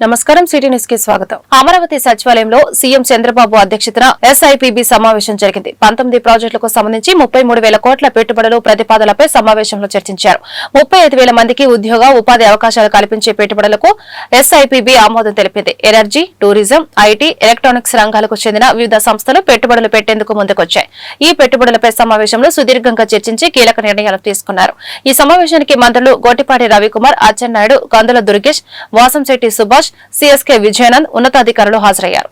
నమస్కారం సిటీ న్యూస్కి స్వాగతం. అమరావతి సచివాలయంలో సీఎం చంద్రబాబు అధ్యక్షతన ఎస్ఐపిబి సమావేశం జరిగింది. పంతొమ్మిది ప్రాజెక్టులకు సంబంధించి ముప్పై మూడు వేల కోట్ల పెట్టుబడులు ప్రతిపాదనలపై సమావేశంలో చర్చించారు. ముప్పై ఐదు వేల మందికి ఉద్యోగ ఉపాధి అవకాశాలు కల్పించే పెట్టుబడులకు ఎస్ఐపిబి ఆమోదం తెలిపింది. ఎనర్జీ టూరిజం ఐటీ ఎలక్ట్రానిక్స్ రంగాలకు చెందిన వివిధ సంస్థలు పెట్టుబడులు పెట్టేందుకు ముందుకొచ్చాయి. ఈ పెట్టుబడులపై సమావేశంలో సుదీర్ఘంగా చర్చించి కీలక నిర్ణయాలు తీసుకున్నారు. ఈ సమావేశానికి మంత్రులు గోటిపాటి రవికుమార్ అచ్చెన్నాయుడు కందుల దుర్గేష్ వాసంశెట్టి సుభాష్ సిఎస్కే విజయానంద్ ఉన్నతాధికారులు హాజరయ్యారు.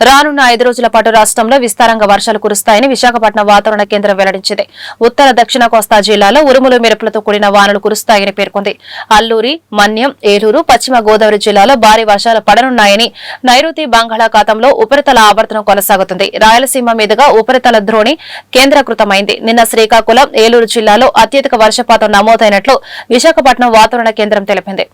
రానున్న ఐదు రోజుల పాటు రాష్ట్రంలో విస్తారంగా వర్షాలు కురుస్తాయని విశాఖపట్నం వాతావరణ కేంద్రం వెల్లడించింది. ఉత్తర దక్షిణ కోస్తా జిల్లాలో ఉరుములు మెరుపులతో కూడిన వానలు కురుస్తాయని పేర్కొంది. అల్లూరి మన్యం ఏలూరు పశ్చిమ గోదావరి జిల్లాలో భారీ వర్షాలు పడనున్నాయని నైరుతి బంగాళాఖాతంలో ఉపరితల ఆవర్తనం కొనసాగుతుంది. రాయలసీమ మీదుగా ఉపరితల ద్రోణి కేంద్రీకృతమైంది. నిన్న శ్రీకాకుళం ఏలూరు జిల్లాలో అత్యధిక వర్షపాతం నమోదైనట్లు విశాఖపట్నం వాతావరణ కేంద్రం తెలిపింది.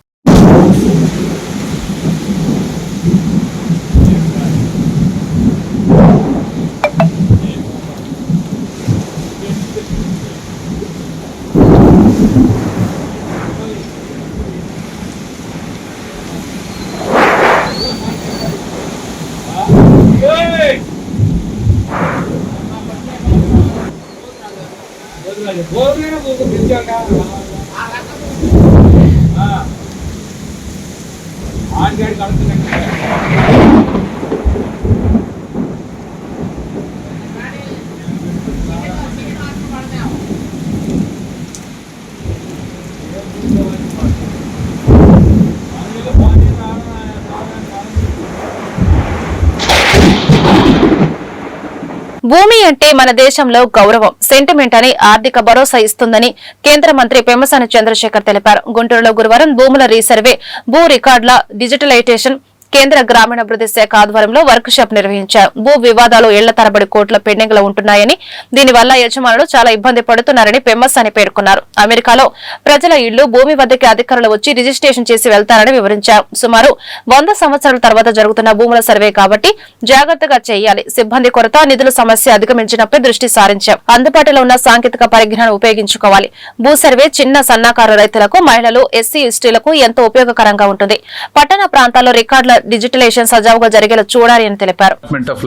అంటే మన దేశంలో గౌరవం సెంటిమెంట్ అని ఆర్థిక భరోసా ఇస్తుందని కేంద్ర మంత్రి పెమ్మసాని చంద్రశేఖర్ తెలిపారు. గుంటూరులో గురువారం భూముల రీసర్వే భూ రికార్డుల డిజిటలైజేషన్ కేంద్ర గ్రామీణాభివృద్ది శాఖ ఆధ్వర్యంలో వర్క్ షాప్ నిర్వహించారు. భూ వివాదాలు ఏళ్ళ తరబడి కోట్ల పెండింగ్లు ఉంటున్నాయని దీనివల్ల యజమానులు చాలా ఇబ్బంది పడుతున్నారని పెమ్మసాని పేర్కొన్నారు. అమెరికాలో ప్రజల ఇళ్ళు భూమి వద్దకి అధికారులు వచ్చి రిజిస్ట్రేషన్ చేసి వెళ్తారని వివరించారు. సుమారు వంద సంవత్సరాల తర్వాత జరుగుతున్న భూముల సర్వే కాబట్టి జాగ్రత్తగా చేయాలి. సిబ్బంది కొరత నిధుల సమస్య అధిగమించినప్పుడు దృష్టి సారించాం. అందుబాటులో ఉన్న సాంకేతిక పరిజ్ఞానం ఉపయోగించుకోవాలి. భూ సర్వే చిన్న సన్నకారు రైతులకు మహిళలు ఎస్సీ ఎస్టీలకు ఎంతో ఉపయోగకరంగా ఉంటుంది. పట్టణ ప్రాంతాల్లో రికార్డుల డిజిటలైజేషన్ సజావుగా జరిగేలా చూడాలి అని తెలిపారు.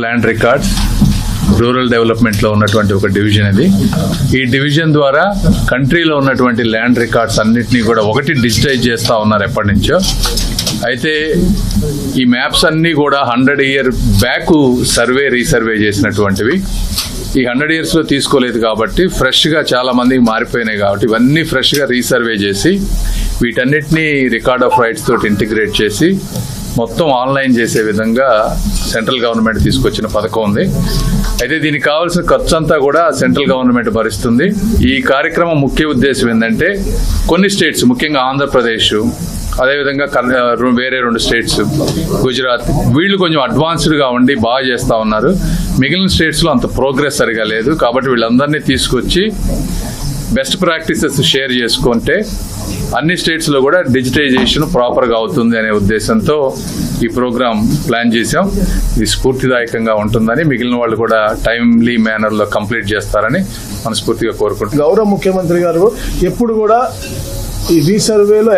ల్యాండ్ రికార్డ్స్ రూరల్ డెవలప్మెంట్లో ఉన్నటువంటి ఒక డివిజన్ ఇది. ఈ డివిజన్ ద్వారా కంట్రీలో ఉన్నటువంటి ల్యాండ్ రికార్డ్స్ అన్నిటినీ కూడా ఒకటి డిజిటైజ్ చేస్తూ ఉన్నారు ఎప్పటి నుంచో. అయితే ఈ మ్యాప్స్ అన్నీ కూడా hundred year back survey resurvey చేసినటువంటివి. ఈ హండ్రెడ్ ఇయర్స్లో తీసుకోలేదు కాబట్టి ఫ్రెష్గా చాలా మందికి మారిపోయినాయి కాబట్టి ఇవన్నీ ఫ్రెష్గా రీసర్వే చేసి వీటన్నిటినీ రికార్డ్ ఆఫ్ రైట్స్ తోటి ఇంటిగ్రేట్ చేసి మొత్తం ఆన్లైన్ చేసే విధంగా సెంట్రల్ గవర్నమెంట్ తీసుకొచ్చిన పథకం ఉంది. అయితే దీనికి కావాల్సిన ఖర్చు అంతా కూడా సెంట్రల్ గవర్నమెంట్ భరిస్తుంది. ఈ కార్యక్రమం ముఖ్య ఉద్దేశం ఏంటంటే కొన్ని స్టేట్స్ ముఖ్యంగా ఆంధ్రప్రదేశ్ అదేవిధంగా వేరే రెండు స్టేట్స్ గుజరాత్ వీళ్ళు కొంచెం అడ్వాన్స్డ్గా ఉండి బాగా చేస్తూ ఉన్నారు. మిగిలిన స్టేట్స్లో అంత ప్రోగ్రెస్ సరిగా లేదు. కాబట్టి వీళ్ళందరినీ తీసుకొచ్చి బెస్ట్ ప్రాక్టీసెస్ షేర్ చేసుకుంటే అన్ని స్టేట్స్లో కూడా డిజిటైజేషన్ ప్రాపర్గా అవుతుంది అనే ఉద్దేశంతో ఈ ప్రోగ్రామ్ ప్లాన్ చేసాం ఇది స్ఫూర్తిదాయకంగా ఉంటుందని మిగిలిన వాళ్ళు కూడా టైమ్లీ మేనర్లో కంప్లీట్ చేస్తారని మనస్ఫూర్తిగా కోరుకుంటున్నాం. గౌరవ ముఖ్యమంత్రి గారు ఎప్పుడు కూడా ఈ రీసర్వేలో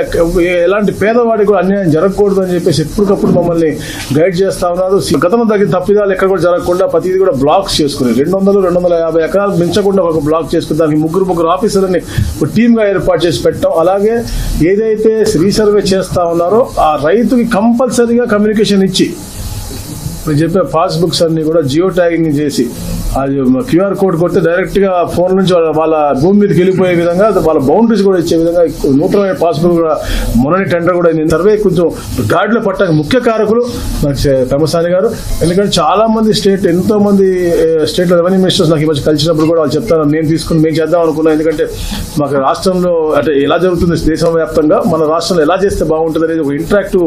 ఎలాంటి పేదవాడికి కూడా అన్యాయం జరగకూడదు అని చెప్పేసి ఎప్పటికప్పుడు మమ్మల్ని గైడ్ చేస్తా ఉన్నారు. గతంలో తగ్గిన తప్పిదాలు ఎక్కడ కూడా జరగకుండా ప్రతిదీ కూడా బ్లాక్స్ చేసుకుని రెండు వందలు రెండు వందల యాభై ఎకరాలు మించకుండా ఒక బ్లాక్ చేసుకుని దానికి ముగ్గురు ముగ్గురు ఆఫీసర్ని ఒక టీమ్గా ఏర్పాటు చేసి పెట్టాం అలాగే ఏదైతే రీసర్వే చేస్తా ఉన్నారో ఆ రైతుకి కంపల్సరీగా కమ్యూనికేషన్ ఇచ్చి నేను చెప్పే పాస్బుక్స్ అన్ని కూడా జియో ట్యాగింగ్ చేసి అది క్యూఆర్ కోడ్ కొడితే డైరెక్ట్గా ఫోన్ నుంచి వాళ్ళ భూమి మీదకి వెళ్ళిపోయే విధంగా వాళ్ళ బౌండరీస్ కూడా ఇచ్చే విధంగా నూతనమైన పాస్బుక్ కూడా మొన్నటి టెండర్ కూడా అయింది. సర్వే కొంచెం గాడిలో పట్టడానికి ముఖ్య కారకులు నాకు చే- గారు. ఎందుకంటే చాలా మంది స్టేట్ ఎంతో మంది స్టేట్ రెవెన్యూ మినిస్టర్స్ నాకు ఈ మధ్య కలిసినప్పుడు కూడా వాళ్ళు చెప్తాను నేను తీసుకుని మేము చేద్దాం అనుకున్నా. ఎందుకంటే మాకు రాష్ట్రంలో అంటే ఎలా జరుగుతుంది దేశం వ్యాప్తంగా మన రాష్ట్రంలో ఎలా చేస్తే బాగుంటుంది అనేది ఒక ఇంటరాక్టివ్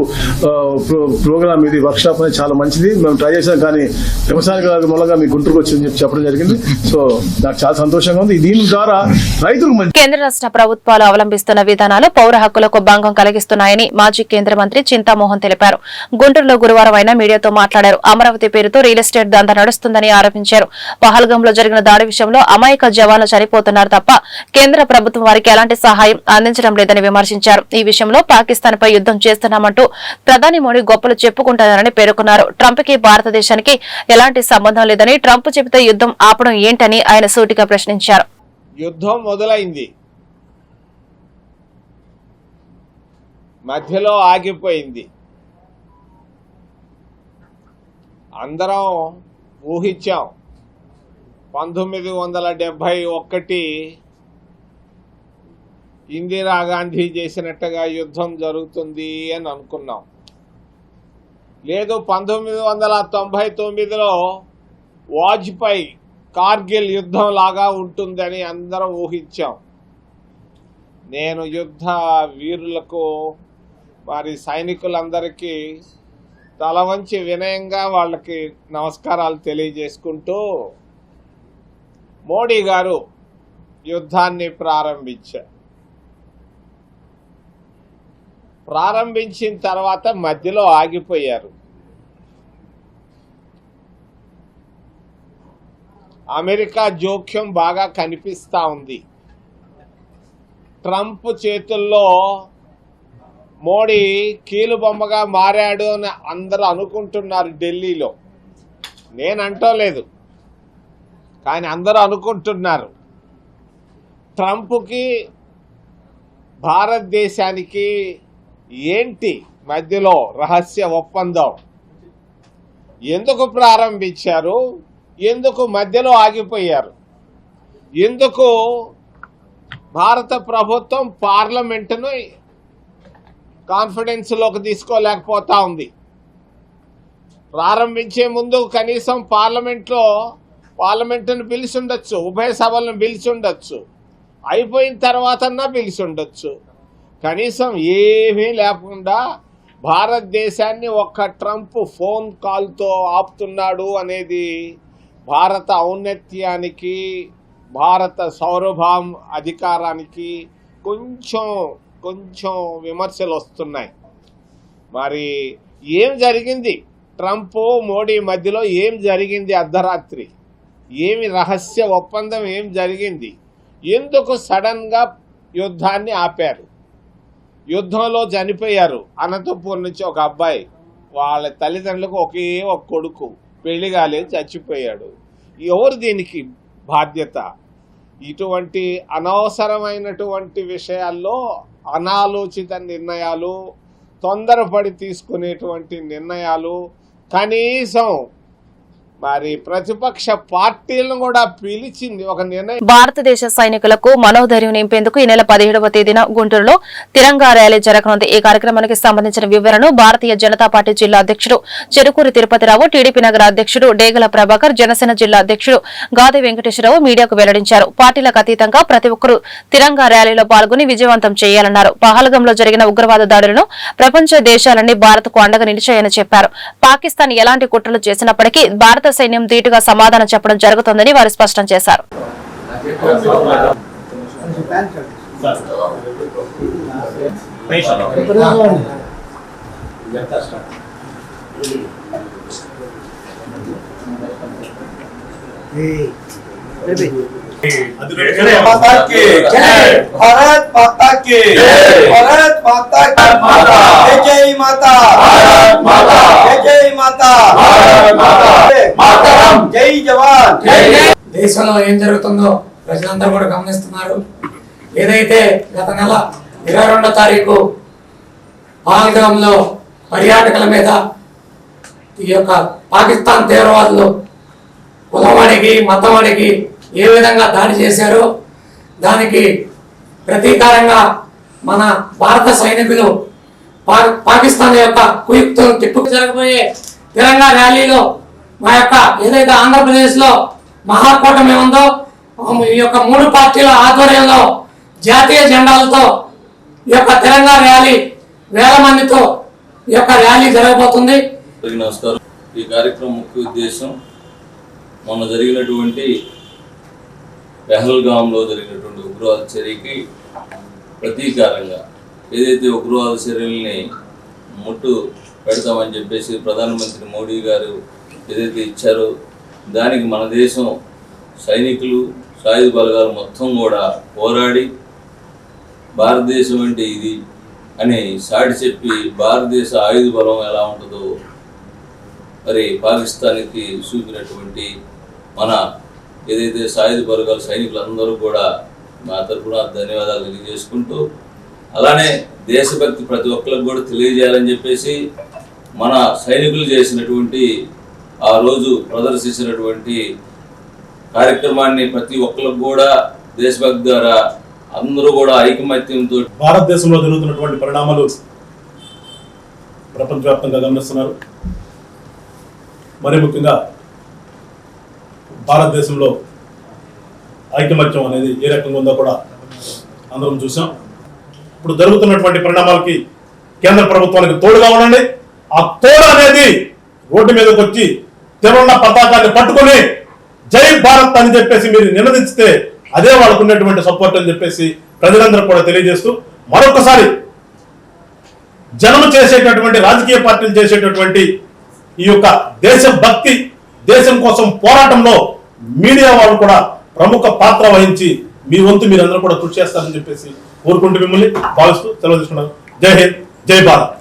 ప్రోగ్రామ్ ఇది వర్క్ షాప్ అనేది చాలా మంచిది. మేము ట్రై చేసాం కానీ వ్యవసాయ గారి మూలంగా మీ గుంటూరుకు వచ్చింది చెప్పడం జరిగింది. సో నాకు చాలా సంతోషంగా ఉంది. దీని ద్వారా రైతులకు కేంద్ర రాష్ట్ర ప్రభుత్వాలు అవలంబిస్తున్న విధానాలు పౌర హక్కులకు భంగం కలిగిస్తున్నాయని మాజీ కేంద్ర మంత్రి చింతామోహన్ తెలిపారు. గుంటూరులో గురువారం ఆయన మీడియాతో మాట్లాడారు. అమరావతి పేరుతో రియల్ ఎస్టేట్ దందా నడుస్తుందని ఆరోపించారు. పహల్గంలో జరిగిన దాడి విషయంలో అమాయక జవాన్లు చనిపోతున్నారు తప్ప కేంద్ర ప్రభుత్వం వారికి ఎలాంటి సహాయం అందించడం లేదని విమర్శించారు. ఈ విషయంలో పాకిస్తాన్ పై యుద్దం చేస్తున్నామంటూ ప్రధాని మోడీ గొప్పలు చెప్పుకుంటున్నారని పేర్కొన్నారు. ట్రంప్కి భారతదేశానికి ఎలాంటి సంబంధం లేదని ట్రంప్ చెబితే యుద్ధం ఆపడం ఏంటని ఆయన సూటిగా ప్రశ్నించారు. యుద్ధం మొదలైంది. మధ్యలో ఆగిపోయింది. అందరం ఊహించాం. పంతొమ్మిది వందల డెబ్భై ఒకటి ఇందిరాగాంధీ చేసినట్టుగా యుద్ధం జరుగుతుంది అని అనుకున్నాం. లేదు పంతొమ్మిది వందల తొంభై తొమ్మిదిలో వాజ్పేయి కార్గిల్ యుద్ధం లాగా ఉంటుందని అందరం ఊహించాం. నేను యుద్ధ వీరులకు వారి సైనికులందరికీ తల వంచి వినయంగా వాళ్ళకి నమస్కారాలు తెలియజేసుకుంటూ మోడీ గారు యుద్ధాన్ని ప్రారంభించారు ప్రారంభించిన తర్వాత మధ్యలో ఆగిపోయారు. అమెరికా జోక్యం బాగా కనిపిస్తా ఉంది. ట్రంప్ చేతుల్లో మోడీ కీలుబొమ్మగా మారాడు అని అందరూ అనుకుంటున్నారు ఢిల్లీలో. నేను అంటోలేదు కానీ అందరూ అనుకుంటున్నారు. ట్రంప్కి భారతదేశానికి ఏంటి మధ్యలో రహస్య ఒప్పందం? ఎందుకు ప్రారంభించారు? ఎందుకు మధ్యలో ఆగిపోయారు? ఎందుకు భారత ప్రభుత్వం పార్లమెంటును కాన్ఫిడెన్స్లోకి తీసుకోలేకపోతా ఉంది? ప్రారంభించే ముందు కనీసం పార్లమెంట్లో పార్లమెంటును పిలిచి ఉండొచ్చు ఉభయ సభలను పిలిచి ఉండొచ్చు అయిపోయిన తర్వాతన్నా పిలిచి ఉండొచ్చు కనీసం ఏమీ లేకుండా భారతదేశాన్ని ఒక్క ట్రంప్ ఫోన్ కాల్తో ఆపుతున్నాడు అనేది భారత ఔన్నత్యానికి భారత సౌరభం అధికారానికి కొంచెం కొంచెం విమర్శలు వస్తున్నాయి. మరి ఏం జరిగింది? ట్రంప్ మోడీ మధ్యలో ఏం జరిగింది అర్ధరాత్రి? ఏమి రహస్య ఒప్పందం ఏం జరిగింది? ఎందుకు సడన్గా యుద్ధాన్ని ఆపారు? యుద్ధంలో చనిపోయారు అనంతపూర్ నుంచి ఒక అబ్బాయి. వాళ్ళ తల్లిదండ్రులకు ఒకే ఒక కొడుకు. పెళ్ళి కాలేదు చచ్చిపోయాడు. ఎవరు దీనికి బాధ్యత? ఇటువంటి అనవసరమైనటువంటి విషయాల్లో అనాలోచిత నిర్ణయాలు తొందరపడి తీసుకునేటువంటి నిర్ణయాలు కనీసం మరి ప్రతిపక్ష పార్టీలను కూడా పిలిచింది ఒక నిర్ణయం. భారతదేశ సైనికులకు మనోధైర్యం నింపేందుకు ఈ నెల పదిహేడవ తేదీన గుంటూరులో తిరంగా ర్యాలీ జరగనుంది. ఈ కార్యక్రమానికి సంబంధించిన వివరణను భారతీయ జనతా పార్టీ జిల్లా అధ్యక్షుడు చెరుకూరి తిరుపతిరావు టీడీపీ నగర అధ్యక్షుడు డేగల ప్రభాకర్ జనసేన జిల్లా అధ్యక్షుడు గాది వెంకటేశ్వరరావు మీడియాకు వెల్లడించారు. పార్టీలకు అతీతంగా ప్రతి ఒక్కరూ తిరంగా ర్యాలీలో పాల్గొని విజయవంతం చేయాలన్నారు. పహల్గంలో జరిగిన ఉగ్రవాద దాడులను ప్రపంచ దేశాలన్నీ భారత్కు అండగా నిలిచాయని చెప్పారు. పాకిస్తాన్ ఎలాంటి కుట్రలు చేసినప్పటికీ భారత సైన్యం ధీటుగా సమాధానం చెప్పడం జరుగుతుందని వారు స్పష్టం చేశారు. माता की जय भारत माता की भारत माता की जय जय माता जय जय माता जय जवान దేశంలో ఏం జరుగుతుందో ప్రజలందరూ కూడా గమనిస్తున్నారు ఏదైతే గత నెల ఇరవై రెండో తారీఖు పాల్గాంలో పర్యాటకుల మీద ఈ యొక్క పాకిస్తాన్ తీవ్రవాదులు కులవాడికి మతవాడికి ఏ విధంగా దాడి చేశారో దానికి ప్రతీకారంగా మన భారత సైనికులు పా- పాకిస్తాన్ యొక్క కుయుక్తులు తిప్పు జరగబోయే తెలంగాణ ర్యాలీలో మా యొక్క ఏదైతే ఆంధ్రప్రదేశ్లో మహాకూటమి ఉందో ఈ యొక్క మూడు పార్టీల ఆధ్వర్యంలో జాతీయ జెండాలతో ఈ యొక్క తెలంగాణ ర్యాలీ వేల మందితో ఈ యొక్క ర్యాలీ జరగబోతుంది. నమస్కారం. ఈ కార్యక్రమం ముఖ్య ఉద్దేశం మొన్న జరిగినటువంటి పెహల్గాంలో జరిగినటువంటి ఉగ్రవాద చర్యకి ప్రతీకారంగా ఏదైతే ఉగ్రవాద చర్యల్ని ముట్టు పెడతామని చెప్పేసి ప్రధానమంత్రి మోడీ గారు ఏదైతే ఇచ్చారో దానికి మన దేశం సైనికులు సాయుధ బలగాలు మొత్తం కూడా పోరాడి భారతదేశం అంటే ఇది అని సాటి చెప్పి భారతదేశ ఆయుధ బలం ఎలా ఉంటుందో మరి పాకిస్తాన్కి చూపినటువంటి మన ఏదైతే సాయుధ వర్గాల సైనికులందరూ కూడా మా తరఫున ధన్యవాదాలు తెలియజేసుకుంటూ అలానే దేశభక్తి ప్రతి ఒక్కరికి కూడా తెలియజేయాలని చెప్పేసి మన సైనికులు చేసినటువంటి ఆ రోజు ప్రదర్శించినటువంటి కార్యక్రమాన్ని ప్రతి ఒక్కరికి కూడా దేశభక్తి ద్వారా అందరూ కూడా ఐకమత్యంతో భారతదేశంలో జరుగుతున్నటువంటి పరిణామాలు ప్రపంచవ్యాప్తంగా గమనిస్తున్నారు. మరి ముఖ్యంగా భారతదేశంలో ఐకమత్యం అనేది ఏ రకంగా ఉందో కూడా అందరం చూసాం. ఇప్పుడు జరుగుతున్నటువంటి పరిణామాలకి కేంద్ర ప్రభుత్వానికి తోడుగా ఉండండి. ఆ తోడు అనేది రోడ్డు మీదకి వచ్చి తెలంగాణ పతాకాన్ని పట్టుకొని జై భారత్ అని చెప్పేసి మీరు నినదిస్తే అదే వాళ్ళకు ఉన్నటువంటి సపోర్ట్ అని చెప్పేసి ప్రజలందరూ కూడా తెలియజేస్తూ మరొకసారి జనం చేసేటటువంటి రాజకీయ పార్టీలు చేసేటటువంటి ఈ యొక్క దేశభక్తి దేశం కోసం పోరాటంలో మీడియా వాళ్ళు కూడా ప్రముఖ పాత్ర వహించి మీ వంతు మీరందరూ కూడా కృషి చేస్తారని చెప్పేసి కోరుకుంటూ మిమ్మల్ని భావిస్తూ సెలవు తీసుకున్నాను జై హింద్ జై భారత్.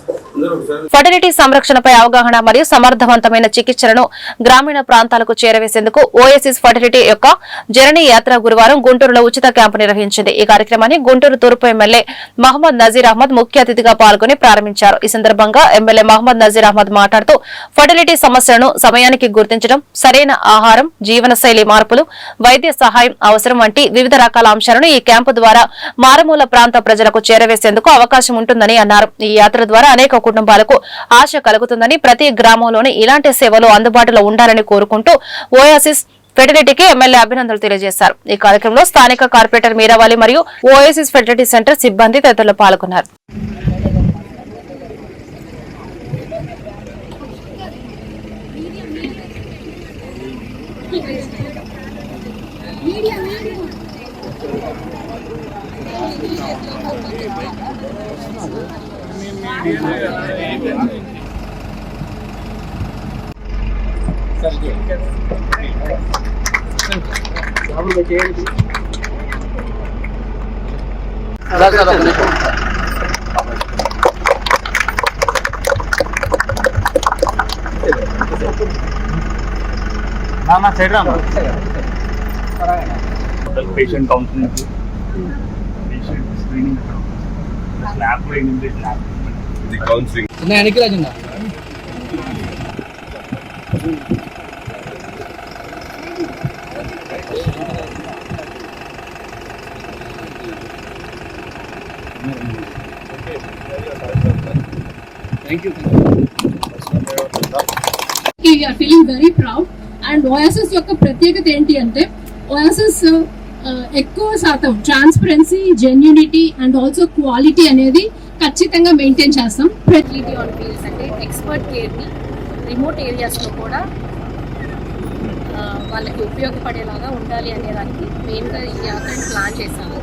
ఫర్టిలిటీ సంరక్షణపై అవగాహన మరియు సమర్థవంతమైన చికిత్సలను గ్రామీణ ప్రాంతాలకు చేరవేసేందుకు ఓఎస్ఎస్ ఫర్టిలిటీ యొక్క జరణి యాత్ర గురువారం గుంటూరులో ఉచిత క్యాంపు నిర్వహించింది. ఈ కార్యక్రమాన్ని గుంటూరు తూర్పు ఎమ్మెల్యే మహమ్మద్ నజీర్ అహ్మద్ ముఖ్య అతిథిగా పాల్గొని ప్రారంభించారు. ఈ సందర్భంగా ఎమ్మెల్యే మహమ్మద్ నజీర్ అహ్మద్ మాట్లాడుతూ ఫర్టిలిటీ సమస్యలను సమయానికి గుర్తించడం సరైన ఆహారం జీవనశైలి మార్పులు వైద్య సహాయం అవసరం వంటి వివిధ రకాల అంశాలను ఈ క్యాంపు ద్వారా మారుమూల ప్రాంత ప్రజలకు చేరవేసేందుకు అవకాశం ఉంటుందని అన్నారు. ఈ యాత్ర ద్వారా అనేక కుటుంబాలకు ఆశ కలుగుతుందని ప్రతి గ్రామంలోని ఇలాంటి సేవలు అందుబాటులో ఉండాలని కోరుకుంటూ ఓయాసిస్ ఫెర్టిలిటీకి ఎమ్మెల్యే అభినందనలు తెలియజేశారు. ఈ కార్యక్రమంలో స్థానిక కార్పొరేటర్ మీరావాలి మరియు ఓఎస్ఎస్ ఫెర్టిలిటీ సెంటర్ సిబ్బంది తదితరులు పాల్గొన్నారు. patient counselling patient screening lab కూడా ఏంటి lab feeling very proud and OSS యొక్క ప్రత్యేకత ఏంటి అంటే ఓఎస్ఎస్ ఎక్కువ శాతం transparency genuinity and also quality అనేది ఖచ్చితంగా మెయింటైన్ చేస్తాం. ఫెసిలిటీ ఆన్ వీల్స్ అంటే ఎక్స్పర్ట్ కేర్ని రిమోట్ ఏరియాస్లో కూడా వాళ్ళకి ఉపయోగపడేలాగా ఉండాలి అనే దానికి మెయిన్గా ఈ యాత్రని ప్లాన్ చేశాము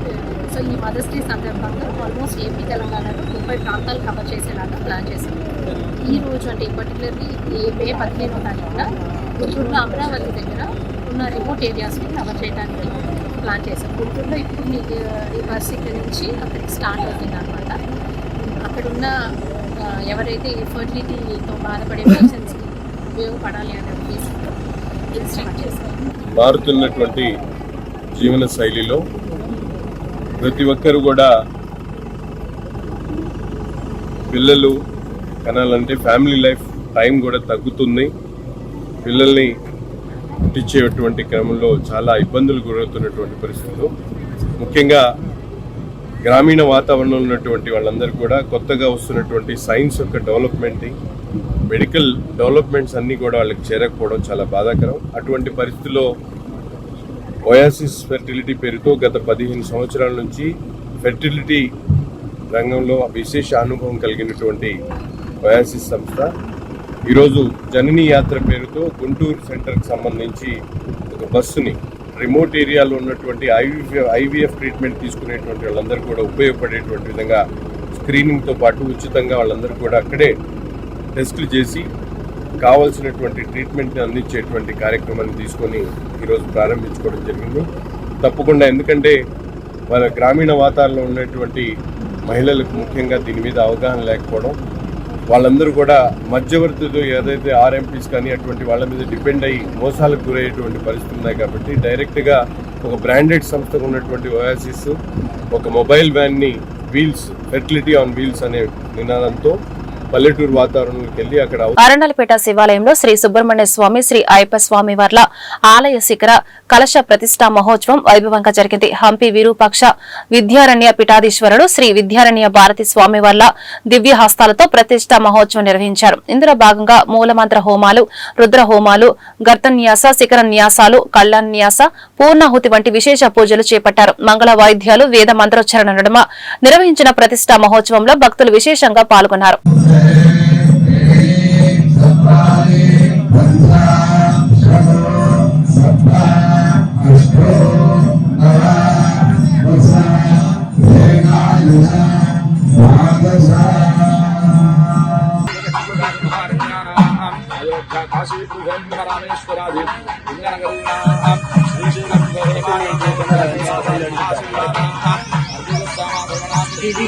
సో ఈ మదర్స్ డే సందర్భంగా ఆల్మోస్ట్ ఏపీ తెలంగాణలో ముప్పై ప్రాంతాలు కవర్ చేసేలాగా ప్లాన్ చేశాము ఈ రోజు అంటే పర్టికులర్లీ ఈ మే పదిహేనో తారీఖున గుంటూరులో అమరావతి దగ్గర ఉన్న రిమోట్ ఏరియాస్ని కవర్ చేయడానికి ప్లాన్ చేశాం గుంటూరులో ఇప్పుడు మీకు ఈ ఇక్కడ నుంచి అక్కడికి స్టార్ట్ అవుతుంది అనమాట అక్కడ ఉన్న ఎవరైతే ఫర్టిలిటీతో బాధపడే పేషెంట్స్కి ఉపయోగపడాలి అనే ఉద్దేశంతో మారుతున్నటువంటి జీవన శైలిలో ప్రతి ఒక్కరు కూడా పిల్లలు కనాలంటే ఫ్యామిలీ లైఫ్ టైం కూడా తగ్గుతుంది. పిల్లల్ని పుట్టించేటువంటి క్రమంలో చాలా ఇబ్బందులు గురవుతున్నటువంటి పరిస్థితులు. ముఖ్యంగా గ్రామీణ వాతావరణంలో ఉన్నటువంటి వాళ్ళందరూ కూడా కొత్తగా వస్తున్నటువంటి సైన్స్ యొక్క డెవలప్మెంట్ మెడికల్ డెవలప్మెంట్స్ అన్నీ కూడా వాళ్ళకి చేరకపోవడం చాలా బాధాకరం. అటువంటి పరిస్థితుల్లో ఓయాసిస్ ఫెర్టిలిటీ పేరుతో గత పదిహేను సంవత్సరాల నుంచి ఫెర్టిలిటీ రంగంలో విశేష అనుభవం కలిగినటువంటి ఓయాసిస్ సంస్థ. ఈరోజు జనని యాత్ర పేరుతో గుంటూరు సెంటర్కి సంబంధించి ఒక బస్సుని రిమోట్ ఏరియాలో ఉన్నటువంటి ఐవీఎఫ్ ఐవీఎఫ్ ట్రీట్మెంట్ తీసుకునేటువంటి వాళ్ళందరూ కూడా ఉపయోగపడేటువంటి విధంగా స్క్రీనింగ్తో పాటు ఉచితంగా వాళ్ళందరూ కూడా అక్కడే టెస్టులు చేసి కావాల్సినటువంటి ట్రీట్మెంట్ని అందించేటువంటి కార్యక్రమాన్ని తీసుకొని ఈరోజు ప్రారంభించుకోవడం జరిగింది. తప్పకుండా ఎందుకంటే వాళ్ళ గ్రామీణ వాతావరణంలో ఉన్నటువంటి మహిళలకు ముఖ్యంగా దీని మీద అవగాహన లేకపోవడం వాళ్ళందరూ కూడా మధ్యవర్తితో ఏదైతే ఆర్ఎంపీస్ కానీ అటువంటి వాళ్ళ మీద డిపెండ్ అయ్యి మోసాలకు గురయ్యేటువంటి పరిస్థితులు ఉన్నాయి కాబట్టి డైరెక్ట్గా ఒక బ్రాండెడ్ సంస్థకు ఉన్నటువంటి ఓయాసిస్ ఒక మొబైల్ వ్యాన్ని వీల్స్ ఫెర్టిలిటీ ఆన్ వీల్స్ అనే నినాదంతో పల్లెటూరు వాతావరణంలోకి వెళ్ళి అక్కడ అరండలపేట శివాలయంలో శ్రీ సుబ్రహ్మణ్య స్వామి శ్రీ అయ్యప్ప స్వామి వర్ల ఆలయ శిఖర కలశ ప్రతిష్టా మహోత్సవం వైభవంగా జరిగింది. హంపి విరూపాక్ష విద్యారణ్య పీఠాధీశ్వరుడు శ్రీ విద్యారణ్య భారతి స్వామి వర్ల దివ్య హస్తాలతో ప్రతిష్టా మహోత్సవం నిర్వహించారు. ఇందులో భాగంగా మూలమంత్ర హోమాలు రుద్ర హోమాలు గర్తన్యాస శిఖర న్యాసాలు కళ్యాణ్యాస పూర్ణాహుతి వంటి విశేష పూజలు చేపట్టారు. మంగళ వాయిద్యాలు వేద మంత్రోచ్చరణ నడుమ నిర్వహించిన ప్రతిష్టా మహోత్సవంలో భక్తులు విశేషంగా పాల్గొన్నారు.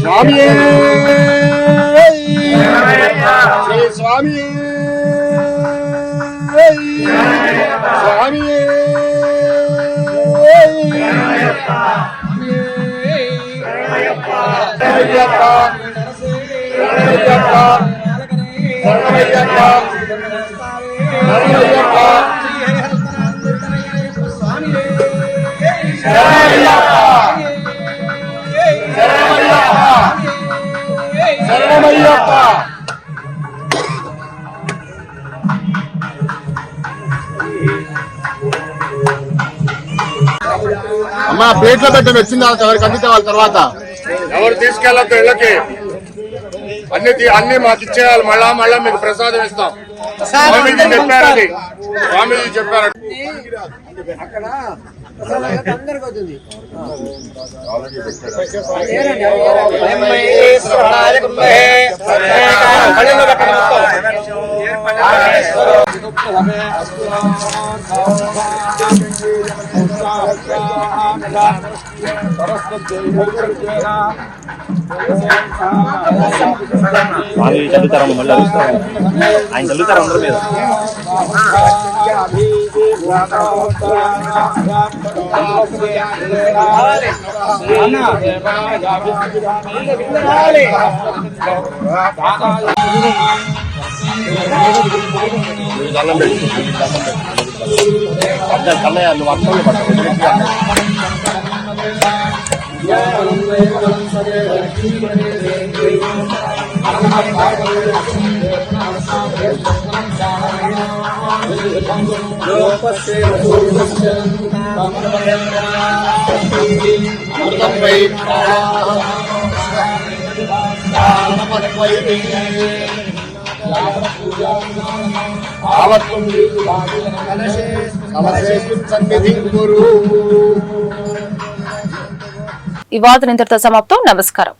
சுவாமியே ஸ்ரீ சுவாமியே சுவாமியே சரணமையப்பா சரணமையப்பா சரணமையப்பா అమ్మా ప్లేట్లో పెట్టండి వచ్చిన తర్వాత ఎవరికి అందితే వాళ్ళ తర్వాత? ఎవరు తీసుకెళ్ళొద్దు ఇళ్ళకి. అన్ని తీ- అన్ని మాకు ఇచ్చేయాలి. మళ్ళా మళ్ళా మీకు ప్రసాదం ఇస్తాం. స్వామీజీ చెప్పారని స్వామీజీ చెప్పారు చదువుతారమ్మ మళ్ళీ ఆయన చదువుతారు అందరి మీద కన్నయ్య నువ్వు అర్థంలో పడ్డావు లోకస్య లోకస్య ఈ ఇంతటితో సమాప్తం. నమస్కారం.